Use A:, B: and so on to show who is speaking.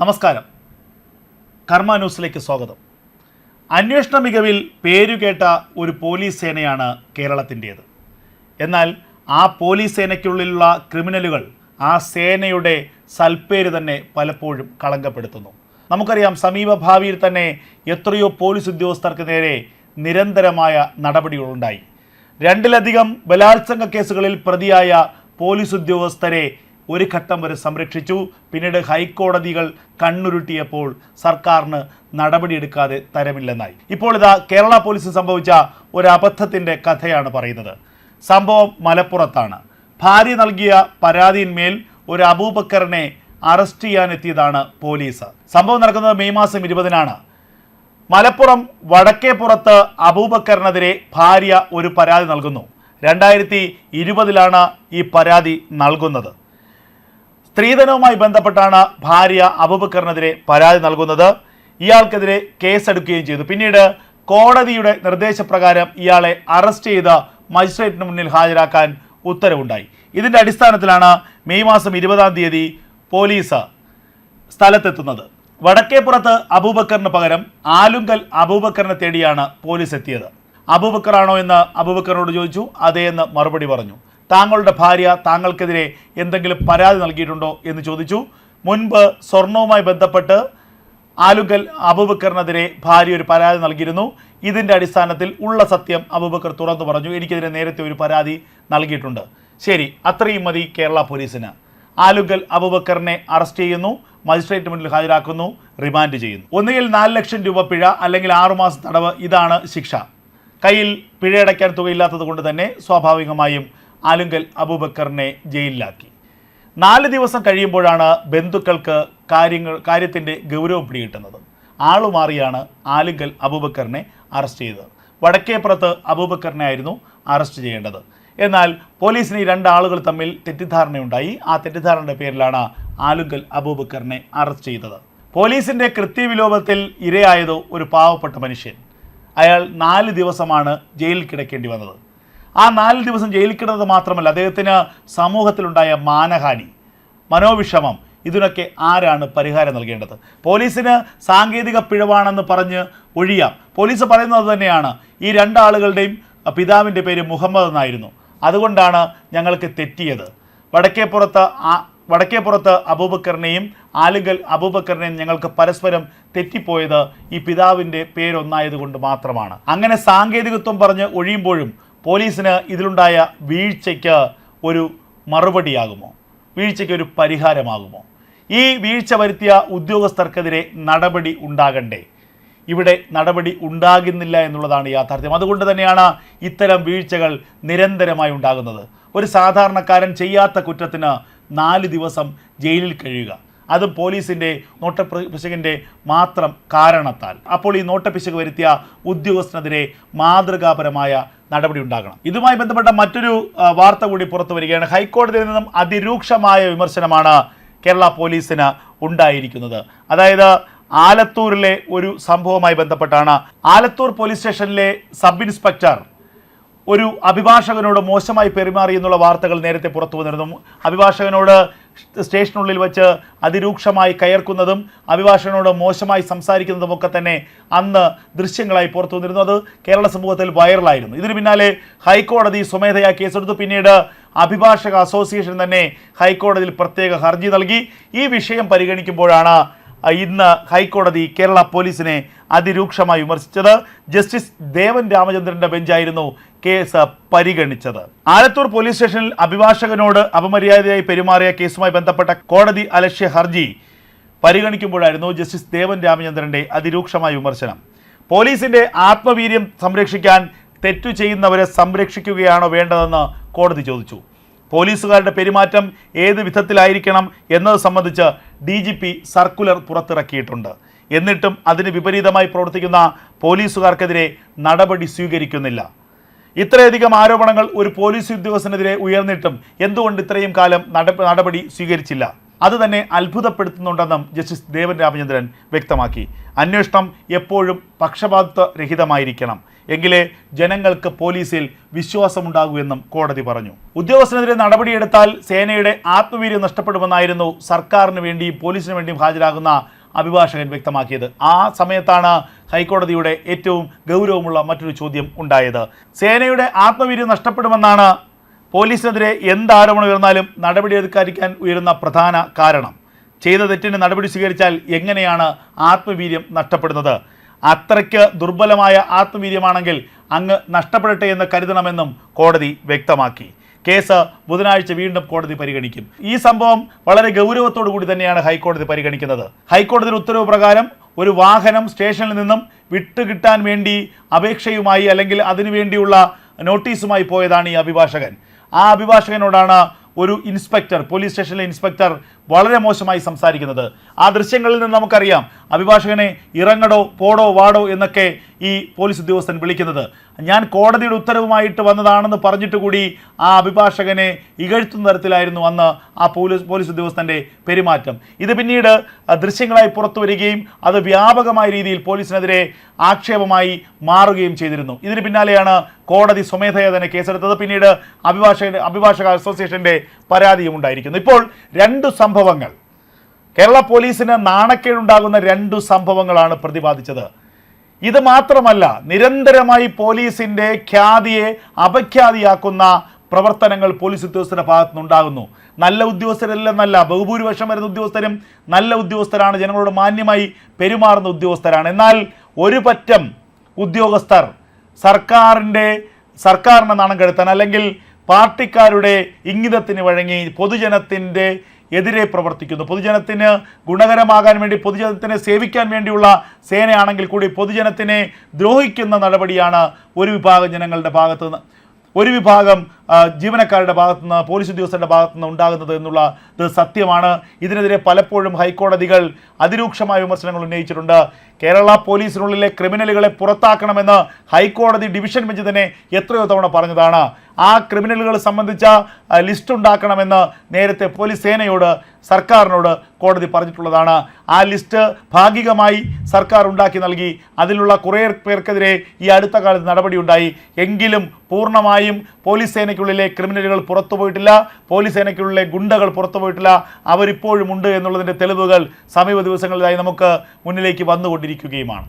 A: നമസ്കാരം. കർമ്മ ന്യൂസിലേക്ക് സ്വാഗതം. അന്വേഷണ മികവിൽ പേരുകേട്ട ഒരു പോലീസ് സേനയാണ് കേരളത്തിന്റേത്. എന്നാൽ ആ പോലീസ് സേനയ്ക്കുള്ളിലുള്ള ക്രിമിനലുകൾ ആ സേനയുടെ സൽപ്പേര് തന്നെ പലപ്പോഴും കളങ്കപ്പെടുത്തുന്നു. നമുക്കറിയാം സമീപ ഭാവിയിൽ തന്നെ എത്രയോ പോലീസ് ഉദ്യോഗസ്ഥർക്ക് നേരെ നിരന്തരമായ നടപടികളുണ്ടായി. രണ്ടിലധികം ബലാത്സംഗ കേസുകളിൽ പ്രതിയായ പോലീസ് ഉദ്യോഗസ്ഥരെ ഒരു ഘട്ടം വരെ സംരക്ഷിച്ചു. പിന്നീട് ഹൈക്കോടതികൾ കണ്ണുരുട്ടിയപ്പോൾ സർക്കാരിന് നടപടിയെടുക്കാതെ തരമില്ലെന്നായി. ഇപ്പോൾ ഇതാ കേരള പോലീസിന് സംഭവിച്ച ഒരു അബദ്ധത്തിന്റെ കഥയാണ് പറയുന്നത്. സംഭവം മലപ്പുറത്താണ്. ഭാര്യ നൽകിയ പരാതിയിന്മേൽ ഒരു അബൂബക്കറിനെ അറസ്റ്റ് ചെയ്യാനെത്തിയതാണ് പോലീസ്. സംഭവം നടക്കുന്നത് മെയ് മാസം ഇരുപതിനാണ്. മലപ്പുറം വടക്കേപ്പുറത്ത് അബൂബക്കറിനെതിരെ ഭാര്യ ഒരു പരാതി നൽകുന്നു. രണ്ടായിരത്തി ഇരുപതിലാണ് ഈ പരാതി നൽകുന്നത്. സ്ത്രീധനവുമായി ബന്ധപ്പെട്ടാണ് ഭാര്യ അബൂബക്കറിനെതിരെ പരാതി നൽകുന്നത്. ഇയാൾക്കെതിരെ കേസെടുക്കുകയും ചെയ്തു. പിന്നീട് കോടതിയുടെ നിർദ്ദേശപ്രകാരം ഇയാളെ അറസ്റ്റ് ചെയ്ത് മജിസ്ട്രേറ്റിന് മുന്നിൽ ഹാജരാക്കാൻ ഉത്തരവുണ്ടായി. ഇതിന്റെ അടിസ്ഥാനത്തിലാണ് മെയ് മാസം ഇരുപതാം തീയതി പോലീസ് സ്ഥലത്തെത്തുന്നത്. വടക്കേപ്പുറത്ത് അബൂബക്കറിന് പകരം ആലുങ്കൽ അബൂബക്കറിനെ തേടിയാണ് പോലീസ് എത്തിയത്. അബൂബക്കറാണോ എന്ന് അബൂബക്കറിനോട് ചോദിച്ചു. അതേ എന്ന് മറുപടി പറഞ്ഞു. താങ്കളുടെ ഭാര്യ താങ്കൾക്കെതിരെ എന്തെങ്കിലും പരാതി നൽകിയിട്ടുണ്ടോ എന്ന് ചോദിച്ചു. മുൻപ് സ്വർണവുമായി ബന്ധപ്പെട്ട് ആലുകൽ അബൂബക്കറിനെതിരെ ഭാര്യ ഒരു പരാതി നൽകിയിരുന്നു. ഇതിന്റെ അടിസ്ഥാനത്തിൽ ഉള്ള സത്യം അബൂബക്കർ തുറന്നു പറഞ്ഞു. എനിക്കെതിരെ നേരത്തെ ഒരു പരാതി നൽകിയിട്ടുണ്ട്. ശരി അത്രയും മതി കേരള പോലീസിന്. ആലുകൽ അബൂബക്കറിനെ അറസ്റ്റ് ചെയ്യുന്നു മജിസ്ട്രേറ്റ് മുന്നിൽ ഹാജരാക്കുന്നു റിമാൻഡ് ചെയ്യുന്നു. ഒന്നുകിൽ നാല് ലക്ഷം രൂപ പിഴ അല്ലെങ്കിൽ ആറുമാസം തടവ് ഇതാണ് ശിക്ഷ. കയ്യിൽ പിഴയടയ്ക്കാൻ തുകയില്ലാത്തത് കൊണ്ട് തന്നെ സ്വാഭാവികമായും ആലുങ്കൽ അബൂബക്കറിനെ ജയിലിലാക്കി. നാല് ദിവസം കഴിയുമ്പോഴാണ് ബന്ധുക്കൾക്ക് കാര്യങ്ങൾ കാര്യത്തിന്റെ ഗൗരവം പിടികിട്ടുന്നത്. ആളുമാറിയാണ് ആലുങ്കൽ അബൂബക്കറിനെ അറസ്റ്റ് ചെയ്തത്. വടക്കേപ്പുറത്ത് അബൂബക്കറിനെ ആയിരുന്നു അറസ്റ്റ് ചെയ്യേണ്ടത്. എന്നാൽ പോലീസിന് ഈ രണ്ടാളുകൾ തമ്മിൽ തെറ്റിദ്ധാരണയുണ്ടായി. ആ തെറ്റിദ്ധാരണയുടെ പേരിലാണ് ആലുങ്കൽ അബൂബക്കറിനെ അറസ്റ്റ് ചെയ്തത്. പോലീസിന്റെ കൃത്യവിലോപത്തിൽ ഇരയായത് ഒരു പാവപ്പെട്ട മനുഷ്യൻ. അയാൾ നാല് ദിവസമാണ് ജയിലിൽ കിടക്കേണ്ടി വന്നത്. ആ നാല് ദിവസം ജയിലിൽ കിടന്നത് മാത്രമല്ല അദ്ദേഹത്തിന് സമൂഹത്തിലുണ്ടായ മാനഹാനി മനോവിഷമം ഇതിനൊക്കെ ആരാണ് പരിഹാരം നൽകേണ്ടത്? പോലീസിന് സാങ്കേതിക പിഴവാണെന്ന് പറഞ്ഞ് ഒഴിയാം. പോലീസ് പറയുന്നത് തന്നെയാണ് ഈ രണ്ടാളുകളുടെയും പിതാവിന്റെ പേര് മുഹമ്മദ് എന്നായിരുന്നു. അതുകൊണ്ടാണ് ഞങ്ങൾക്ക് തെറ്റിയത്. വടക്കേപ്പുറത്ത് വടക്കേപ്പുറത്ത് അബൂബക്കറിനെയും ആലുങ്കൽ അബൂബക്കറിനെയും ഞങ്ങൾക്ക് പരസ്പരം തെറ്റിപ്പോയത് ഈ പിതാവിന്റെ പേരൊന്നായതുകൊണ്ട് മാത്രമാണ്. അങ്ങനെ സാങ്കേതികത്വം പറഞ്ഞ് ഒഴിയുമ്പോഴും പോലീസിന് ഇതിലുണ്ടായ വീഴ്ചയ്ക്ക് ഒരു മറുപടിയാകുമോ? വീഴ്ചയ്ക്ക് ഒരു പരിഹാരമാകുമോ? ഈ വീഴ്ച വരുത്തിയ ഉദ്യോഗസ്ഥർക്കെതിരെ നടപടി ഉണ്ടാകണ്ടേ? ഇവിടെ നടപടി ഉണ്ടാകുന്നില്ല എന്നുള്ളതാണ് യാഥാർത്ഥ്യം. അതുകൊണ്ട് തന്നെയാണ് ഇത്തരം വീഴ്ചകൾ നിരന്തരമായി ഉണ്ടാകുന്നത്. ഒരു സാധാരണക്കാരൻ ചെയ്യാത്ത കുറ്റത്തിന് നാല് ദിവസം ജയിലിൽ കഴിയുക. അതും പോലീസിന്റെ നോട്ടപ്പിശകിന്റെ മാത്രം കാരണത്താൽ. അപ്പോൾ ഈ നോട്ടപ്പിശക് വരുത്തിയ ഉദ്യോഗസ്ഥനെതിരെ മാതൃകാപരമായ നടപടി ഉണ്ടാകണം. ഇതുമായി ബന്ധപ്പെട്ട മറ്റൊരു വാർത്ത കൂടി പുറത്തു വരികയാണ്. ഹൈക്കോടതിയിൽ നിന്നും അതിരൂക്ഷമായ വിമർശനമാണ് കേരള പോലീസിന് ഉണ്ടായിരിക്കുന്നത്. അതായത് ആലത്തൂരിലെ ഒരു സംഭവവുമായി ബന്ധപ്പെട്ടാണ്. ആലത്തൂർ പോലീസ് സ്റ്റേഷനിലെ സബ് ഇൻസ്പെക്ടർ ഒരു അഭിഭാഷകനോട് മോശമായി പെരുമാറി എന്നുള്ള വാർത്തകൾ നേരത്തെ പുറത്തു വന്നിരുന്നു. അഭിഭാഷകനോട് സ്റ്റേഷനുള്ളിൽ വച്ച് അതിരൂക്ഷമായി കയർക്കുന്നതും അഭിഭാഷകനോട് മോശമായി സംസാരിക്കുന്നതും ഒക്കെ തന്നെ അന്ന് ദൃശ്യങ്ങളായി പുറത്തു വന്നിരുന്നു. അത് കേരള സമൂഹത്തിൽ വൈറലായിരുന്നു. ഇതിന് പിന്നാലെ ഹൈക്കോടതി സ്വമേധയാ കേസെടുത്തു. പിന്നീട് അഭിഭാഷക അസോസിയേഷൻ തന്നെ ഹൈക്കോടതിയിൽ പ്രത്യേക ഹർജി നൽകി. ഈ വിഷയം പരിഗണിക്കുമ്പോഴാണ് ഇന്ന് ഹൈക്കോടതി കേരള പോലീസിനെ അതിരൂക്ഷമായി വിമർശിച്ചത്. ജസ്റ്റിസ് ദേവൻ രാമചന്ദ്രന്റെ ബെഞ്ചായിരുന്നു കേസ് പരിഗണിച്ചത്. ആലത്തൂർ പോലീസ് സ്റ്റേഷനിൽ അഭിഭാഷകനോട് അപമര്യാദയായി പെരുമാറിയ കേസുമായി ബന്ധപ്പെട്ട കോടതി അലക്ഷ്യ ഹർജി പരിഗണിക്കുമ്പോഴായിരുന്നു ജസ്റ്റിസ് ദേവൻ രാമചന്ദ്രന്റെ അതിരൂക്ഷമായ വിമർശനം. പോലീസിന്റെ ആത്മവീര്യം സംരക്ഷിക്കാൻ തെറ്റു ചെയ്യുന്നവരെ സംരക്ഷിക്കുകയാണോ വേണ്ടതെന്ന് കോടതി ചോദിച്ചു. പോലീസുകാരുടെ പെരുമാറ്റം ഏത് വിധത്തിലായിരിക്കണം എന്നത് സംബന്ധിച്ച് ഡി ജി പി സർക്കുലർ പുറത്തിറക്കിയിട്ടുണ്ട്. എന്നിട്ടും അതിന് വിപരീതമായി പ്രവർത്തിക്കുന്ന പോലീസുകാർക്കെതിരെ നടപടി സ്വീകരിക്കുന്നില്ല. ഇത്രയധികം ആരോപണങ്ങൾ ഒരു പോലീസ് ഉദ്യോഗസ്ഥനെതിരെ ഉയർന്നിട്ടും എന്തുകൊണ്ട് ഇത്രയും കാലം നടപടി സ്വീകരിച്ചില്ല? അത് തന്നെ അത്ഭുതപ്പെടുത്തുന്നുണ്ടെന്നും ജസ്റ്റിസ് ദേവൻ രാമചന്ദ്രൻ വ്യക്തമാക്കി. അന്വേഷണം എപ്പോഴും പക്ഷപാത രഹിതമായിരിക്കണം എങ്കിലേ ജനങ്ങൾക്ക് പോലീസിൽ വിശ്വാസമുണ്ടാകൂ എന്നും കോടതി പറഞ്ഞു. ഉദ്യോഗസ്ഥനെതിരെ നടപടിയെടുത്താൽ സേനയുടെ ആത്മവീര്യം നഷ്ടപ്പെടുമെന്നായിരുന്നു സർക്കാരിന് വേണ്ടിയും പോലീസിന് വേണ്ടിയും ഹാജരാകുന്ന അഭിഭാഷകൻ വ്യക്തമാക്കിയത്. ആ സമയത്താണ് ഹൈക്കോടതിയുടെ ഏറ്റവും ഗൗരവമുള്ള മറ്റൊരു ചോദ്യം ഉണ്ടായത്. സേനയുടെ ആത്മവീര്യം നഷ്ടപ്പെടുമെന്നാണ് പോലീസിനെതിരെ എന്ത് ആരോപണം ഉയർന്നാലും നടപടിയെടുക്കാതിരിക്കാൻ ഉയരുന്ന പ്രധാന കാരണം. ചെയ്ത തെറ്റിന് നടപടി സ്വീകരിച്ചാൽ എങ്ങനെയാണ് ആത്മവീര്യം നഷ്ടപ്പെടുന്നത്? അത്രയ്ക്ക് ദുർബലമായ ആത്മവീര്യമാണെങ്കിൽ അങ്ങ് നഷ്ടപ്പെടട്ടെ എന്ന് കരുതണമെന്നും കോടതി വ്യക്തമാക്കി. കേസ് ബുധനാഴ്ച വീണ്ടും കോടതി പരിഗണിക്കും. ഈ സംഭവം വളരെ ഗൗരവത്തോടു കൂടി തന്നെയാണ് ഹൈക്കോടതി പരിഗണിക്കുന്നത്. ഹൈക്കോടതിയുടെ ഉത്തരവ് പ്രകാരം ഒരു വാഹനം സ്റ്റേഷനിൽ നിന്നും വിട്ടുകിട്ടാൻ വേണ്ടി അപേക്ഷയുമായി അല്ലെങ്കിൽ അതിനുവേണ്ടിയുള്ള നോട്ടീസുമായി പോയതാണ് ഈ അഭിഭാഷകൻ. ആ അഭിഭാഷകനോടാണ് ഒരു ഇൻസ്പെക്ടർ പോലീസ് സ്റ്റേഷനിലെ ഇൻസ്പെക്ടർ വളരെ മോശമായി സംസാരിക്കുന്നത്. ആ ദൃശ്യങ്ങളിൽ നിന്ന് നമുക്കറിയാം അഭിഭാഷകനെ ഇറങ്ങടോ പോടോ വാടോ എന്നൊക്കെ ഈ പോലീസ് ഉദ്യോഗസ്ഥൻ വിളിക്കുന്നത്. ഞാൻ കോടതിയുടെ ഉത്തരവുമായിട്ട് വന്നതാണെന്ന് പറഞ്ഞിട്ട് കൂടി ആ അഭിഭാഷകനെ ഇകഴ്ത്തുന്ന തരത്തിലായിരുന്നു അന്ന് ആ പോലീസ് പോലീസ് ഉദ്യോഗസ്ഥന്റെ പെരുമാറ്റം. ഇത് പിന്നീട് ദൃശ്യങ്ങളായി പുറത്തു വരികയും അത് വ്യാപകമായ രീതിയിൽ പോലീസിനെതിരെ ആക്ഷേപമായി മാറുകയും ചെയ്തിരുന്നു. ഇതിന് പിന്നാലെയാണ് കോടതി സ്വമേധയാ തന്നെ കേസെടുത്തത്. പിന്നീട് അഭിഭാഷക അഭിഭാഷക അസോസിയേഷന്റെ പരാതിയും ഉണ്ടായിരിക്കുന്നു. ഇപ്പോൾ രണ്ട് സംഭവങ്ങൾ. കേരള പോലീസിന് നാണക്കേടുണ്ടാകുന്ന രണ്ടു സംഭവങ്ങളാണ് പ്രതിപാദിച്ചത്. ഇത് മാത്രമല്ല നിരന്തരമായി പോലീസിന്റെ ഖ്യാതിയെ അപഖ്യാതിയാക്കുന്ന പ്രവർത്തനങ്ങൾ പോലീസ് ഉദ്യോഗസ്ഥരുടെ ഭാഗത്തു നിന്നുണ്ടാകുന്നു നല്ല ഉദ്യോഗസ്ഥരല്ലെന്നല്ല ബഹുഭൂരിപക്ഷം വരുന്ന ഉദ്യോഗസ്ഥരും നല്ല ഉദ്യോഗസ്ഥരാണ്. ജനങ്ങളോട് മാന്യമായി പെരുമാറുന്ന ഉദ്യോഗസ്ഥരാണ്. എന്നാൽ ഒരു പറ്റം ഉദ്യോഗസ്ഥർ സർക്കാരിന്റെ സർക്കാരിനെ നാണം കെടുത്താൻ അല്ലെങ്കിൽ പാർട്ടിക്കാരുടെ ഇംഗിതത്തിന് വഴങ്ങി പൊതുജനത്തിന്റെ എതിരെ പ്രവർത്തിക്കുന്നു. പൊതുജനത്തിന് ഗുണകരമാകാൻ വേണ്ടി പൊതുജനത്തിനെ സേവിക്കാൻ വേണ്ടിയുള്ള സേനയാണെങ്കിൽ കൂടി പൊതുജനത്തിനെ ദ്രോഹിക്കുന്ന നടപടിയാണ് ഒരു വിഭാഗം ജനങ്ങളുടെ ഭാഗത്തു നിന്ന് ഒരു വിഭാഗം ജീവനക്കാരുടെ ഭാഗത്തു നിന്ന് പോലീസ് ഉദ്യോഗസ്ഥരുടെ ഭാഗത്തു നിന്ന് ഉണ്ടാകുന്നത് എന്നുള്ള ഇത് സത്യമാണ്. ഇതിനെതിരെ പലപ്പോഴും ഹൈക്കോടതികൾ അതിരൂക്ഷമായ വിമർശനങ്ങൾ ഉന്നയിച്ചിട്ടുണ്ട്. കേരള പോലീസിനുള്ളിലെ ക്രിമിനലുകളെ പുറത്താക്കണമെന്ന് ഹൈക്കോടതി ഡിവിഷൻ ബെഞ്ച് തന്നെ എത്രയോ തവണ പറഞ്ഞതാണ്. ആ ക്രിമിനലുകൾ സംബന്ധിച്ച ലിസ്റ്റ് ഉണ്ടാക്കണമെന്ന് നേരത്തെ പോലീസ് സേനയോട് സർക്കാരിനോട് കോടതി പറഞ്ഞിട്ടുള്ളതാണ്. ആ ലിസ്റ്റ് ഭാഗികമായി സർക്കാർ ഉണ്ടാക്കി നൽകി. അതിലുള്ള കുറേ പേർക്കെതിരെ ഈ അടുത്ത കാലത്ത് നടപടിയുണ്ടായി. എങ്കിലും പൂർണമായും പോലീസ് സേനയ്ക്കുള്ളിലെ ക്രിമിനലുകൾ പുറത്തു പോയിട്ടില്ല. പോലീസ് സേനയ്ക്കുള്ളിലെ ഗുണ്ടകൾ പുറത്തു പോയിട്ടില്ല. അവരിപ്പോഴും ഉണ്ട് എന്നുള്ളതിന്റെ തെളിവുകൾ സമീപ ദിവസങ്ങളിലായി നമുക്ക് മുന്നിലേക്ക് വന്നുകൊണ്ടിരിക്കുകയുമാണ്.